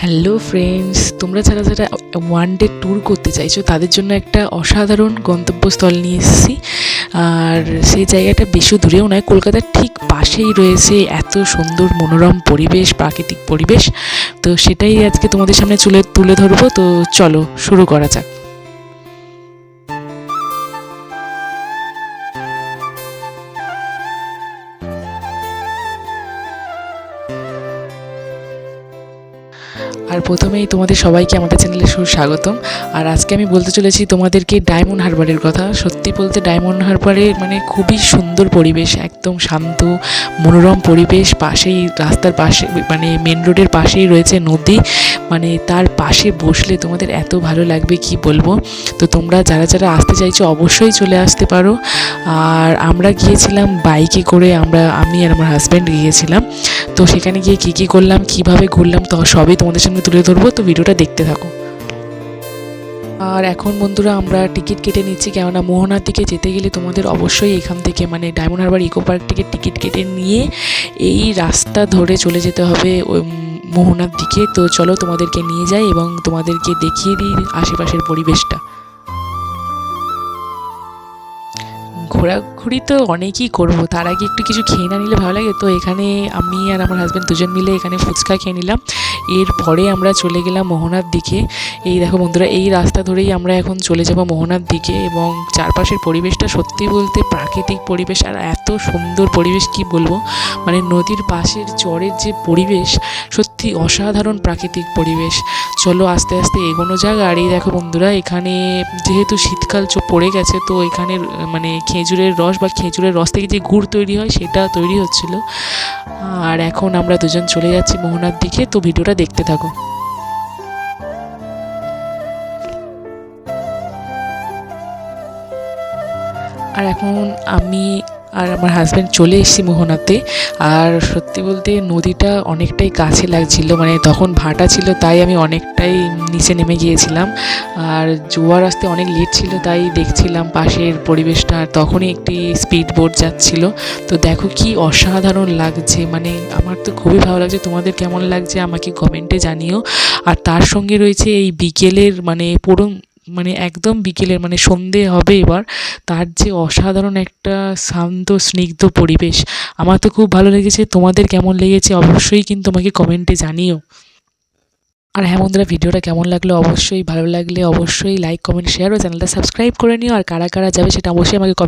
Hello friends তোমরা যারা যারা ওয়ান ডে ট্যুর করতে চাইছো, তাদের জন্য একটা অসাধারণ গন্তব্যস্থল নিয়ে এসেছি। আর সেই জায়গাটা বেশি দূরেও নয়, কলকাতার ঠিক পাশেই রয়েছে এত সুন্দর মনোরম পরিবেশ, প্রাকৃতিক পরিবেশ। তো সেটাই আজকে তোমাদের সামনে চুলে, তুলে ধরবো। তো চলো, শুরু করা যাক। আর প্রথমেই তোমাদের সবাইকে আমাদের চ্যানেলে সুস্বাগতম। আর আজকে আমি বলতে চলেছি তোমাদেরকে ডায়মন্ড হারবারের কথা। সত্যি বলতে ডায়মন্ড হারবারে মানে খুবই সুন্দর পরিবেশ, একদম শান্ত, মনোরম পরিবেশ। পাশেই রাস্তার পাশে মানে মেন রোডের পাশেই রয়েছে নদী। মানে তার পাশে বসলে তোমাদের এত ভালো লাগবে কি বলব? তো তোমরা যারা যারা আসতে চাইছো অবশ্যই চলে আসতে পারো। আর আমরা গিয়েছিলাম বাইকে করে, আমরা, আমি আর আমার হাজব্যান্ড গিয়েছিলাম। তো সেখানে গিয়ে কী কী করলাম, কীভাবে ঘুরলাম, তো সবই তোমাদের সামনে তুলে ধরবো, তো ভিডিওটা দেখতে থাকো। আর এখন বন্ধুরা আমরা টিকিট কেটে নিচ্ছি, কেননা মোহনার দিকে যেতে গেলে তোমাদের অবশ্যই এখান থেকে মানে ডায়মন্ড হারবার ইকো পার্ক থেকে টিকিট কেটে নিয়ে এই রাস্তা ধরে চলে যেতে হবে, ওই মোহনার দিকে। তো চলো তোমাদেরকে নিয়ে যাই এবং তোমাদেরকে দেখিয়ে দিই আশেপাশের পরিবেশটা। ঘোরাঘুরি তো অনেকই করব, তার আগে একটু কিছু খেয়ে না নিলে ভালো লাগে। তো এখানে আমি আর আমার হাজব্যান্ড দুজন মিলে এখানে ফুচকা খেয়ে নিলাম। এরপরে আমরা চলে গেলাম মোহনার দিকে। এই দেখো বন্ধুরা, এই রাস্তা ধরেই আমরা এখন চলে যাব মোহনার দিকে এবং চারপাশের পরিবেশটা সত্যি বলতে প্রাকৃতিক পরিবেশ আর এত সুন্দর পরিবেশ কি বলব? মানে নদীর পাশের চরের যে পরিবেশ সত্যি অসাধারণ প্রাকৃতিক পরিবেশ। চলো আস্তে আস্তে এগোনো যাক। আর এই দেখো বন্ধুরা, এখানে যেহেতু শীতকাল চো পড়ে গেছে, তো এখানের মানে খেজুরের রস বা খেজুরের রস থেকে যে গুড় তৈরি হয়, সেটা তৈরি হচ্ছিল। আর এখন আমরা দুজন চলে যাচ্ছি মোহনার দিকে। তো ভিডিওটা দেখতে থাকো। আর এখন আমি আর আমার হাজব্যান্ড চলে এসেছি মোহনাতে। আর সত্যি বলতে নদীটা অনেকটাই কাছে লাগছিল মানে তখন ভাটা ছিল, তাই আমি অনেকটাই নিচে নেমে গিয়েছিলাম। আর জোয়ার আসতে অনেক লেট ছিল, তাই দেখছিলাম পাশের পরিবেশটা, আর তখনই একটি স্পিড বোট যাচ্ছিল। তো দেখো কি অসাধারণ লাগছে মানে আমার তো খুবই ভালো লাগছে। তোমাদের কেমন লাগছে আমাকে কমেন্টে জানিও। আর তার সঙ্গে রয়েছে এই বিকেলের মানে পুরো মানে একদম বিকেলের মানে সন্ধে হবে এবার, তার যে অসাধারণ একটা শান্ত, স্নিগ্ধ পরিবেশ, আমার তো খুব ভালো লেগেছে। তোমাদের কেমন লেগেছে অবশ্যই কিন্তু আমাকে কমেন্টে জানিও। আর হ্যাঁ বন্ধুরা, ভিডিওটা কেমন লাগল অবশ্যই ভালো লাগলে অবশ্যই লাইক কমেন্ট শেয়ার ও চ্যানেলটা সাবস্ক্রাইব করে নিও। আর কারা কারা যাবে সেটা অবশ্যই আমাকে কমেন্ট